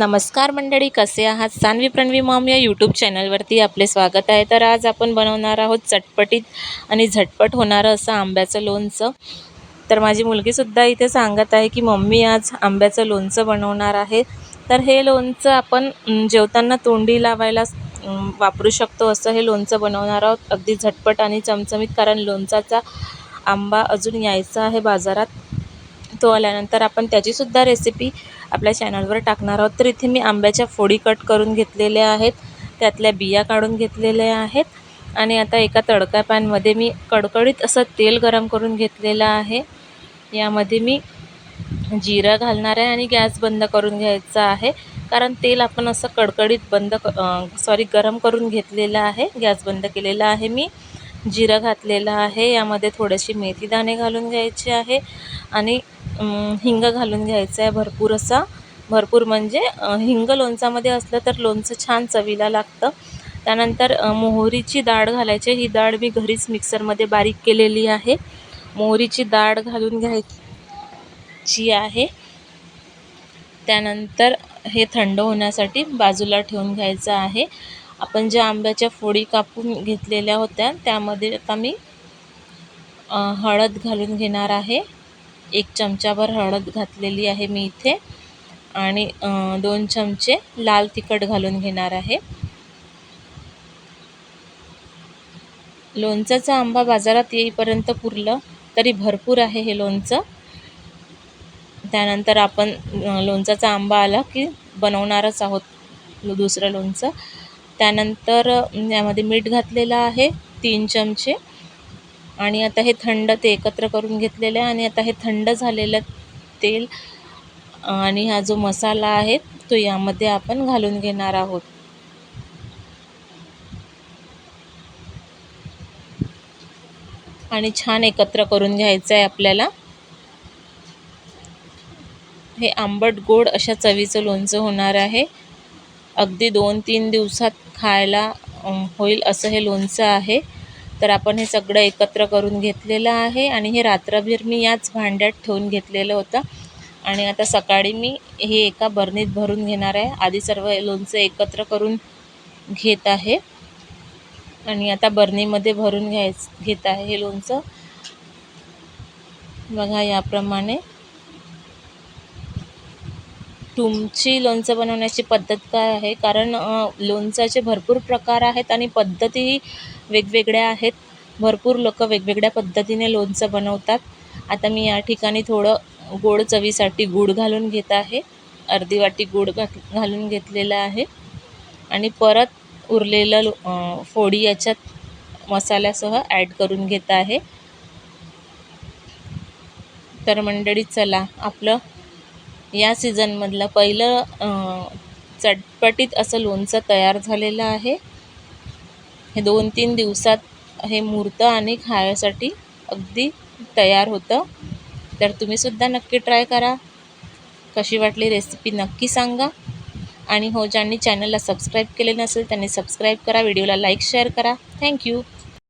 नमस्कार मंडळी कसे आहात? सानवी प्रणवी मॉम या यूट्यूब चॅनलवरती आपले स्वागत आहे. तर आज आपण बनवणार आहोत चटपटीत आणि झटपट होणारं असं आंब्याचं लोणचं. तर माझी मुलगीसुद्धा इथे सांगत आहे की मम्मी आज आंब्याचं लोणचं बनवणार आहे. तर हे लोणचं आपण जेवताना तोंडी लावायला वापरू शकतो असं हे लोणचं बनवणार आहोत. अगदी झटपट आणि चमचमीत कारण लोणचाचा आंबा अजून यायचा आहे बाजारात. तो आल्यानंतर आपण त्याचीसुद्धा रेसिपी आपल्या चॅनलवर टाकणार आहोत. तर इथे मी आंब्याच्या फोडी कट करून घेतलेल्या आहेत. त्यातल्या बिया काढून घेतलेल्या आहेत. आणि आता एका तडका पॅनमध्ये मी कडकडीत असं तेल गरम करून घेतलेलं आहे. यामध्ये मी जिरं घालणार आहे आणि गॅस बंद करून घ्यायचा आहे. कारण तेल आपण असं कडकडीत बंद सॉरी गरम करून घेतलेलं आहे. गॅस बंद केलेला आहे मी. जिरं घातलेलं आहे. यामध्ये थोडेसे मेथीदाणे घालून घ्यायचे आहे. आणि हिंग घालून घ्यायचं आहे भरपूर असा. भरपूर म्हणजे हिंग लोणचामध्ये असलं तर लोणचं छान चवीला लागतं. त्यानंतर मोहरीची डाळ घालायची. ही डाळ मी घरीच मिक्सरमध्ये बारीक केलेली आहे. मोहरीची डाळ घालून घ्यायची आहे. त्यानंतर हे थंड होण्यासाठी बाजूला ठेवून घ्यायचं आहे. आपण ज्या आंब्याच्या फोडी कापून घेतलेल्या होत्या त्यामध्ये आता मी हळद घालून घेणार आहे. एक चमचाभर हळद घातलेली आहे मी इथे. आणि दोन चमचे लाल तिखट घालून घेणार आहे. लोणचाचा आंबा बाजारात येईपर्यंत पुरलं तरी भरपूर आहे हे लोणचं. त्यानंतर आपण लोणचाचा आंबा आला की बनवणारच आहोत लो- दुसरं लोणचं. त्यानंतर यामध्ये मीठ घातलेलं आहे तीन चमचे. आणि आता हे थंड ते एकत्र करून घेतलेलं आहे आणि आता हे थंड झालेलं तेल आणि हा जो मसाला आहे तो यामध्ये आपण घालून घेणार आहोत. आणि छान एकत्र करून घ्यायचं आहे आपल्याला. हे आंबट गोड अशा चवीचं लोणचं होणार आहे. अगदी दोन तीन दिवसात खायला होईल असं हे लोणचं आहे. तर आपण हे सगळं एकत्र करून घेतलेलं आहे आणि हे रात्रभर मी याच भांड्यात ठेवून घेतलेलं होतं. आणि आता सकाळी मी हे एका बरणीत भरून घेणार आहे. आधी सर्व लोणचं एकत्र करून घेत आहे. आणि आता बरणीमध्ये भरून घ्यायचं घेत आहे हे लोणचं. बघा याप्रमाणे. तुमची लोणचं बनवण्याची पद्धत काय आहे? कारण लोणचाचे भरपूर प्रकार आहेत आणि पद्धतीही वेगवेगळ्या आहेत. भरपूर लोकं वेगवेगळ्या पद्धतीने लोणचं बनवतात. आता मी या ठिकाणी थोडं गोड चवीसाठी गूळ घालून घेत आहे. अर्धी वाटी गूळ घात घालून घेतलेलं आहे. आणि परत उरलेलं लो फोडी याच्यात मसाल्यासह ॲड करून घेत आहे. तर मंडळी चला आपलं या सीझनमधलं पहिलं चटपटीत असं लोणचं तयार झालेलं आहे. हे दोन तीन दिवसात हे मुरतं आणि खाण्यासाठी अगदी तयार होतं. तर तुम्हीसुद्धा नक्की ट्राय करा. कशी वाटली रेसिपी नक्की सांगा. आणि हो ज्यांनी चॅनलला सबस्क्राईब केले नसेल त्यांनी सबस्क्राईब करा. व्हिडिओला लाईक शेअर करा. थँक्यू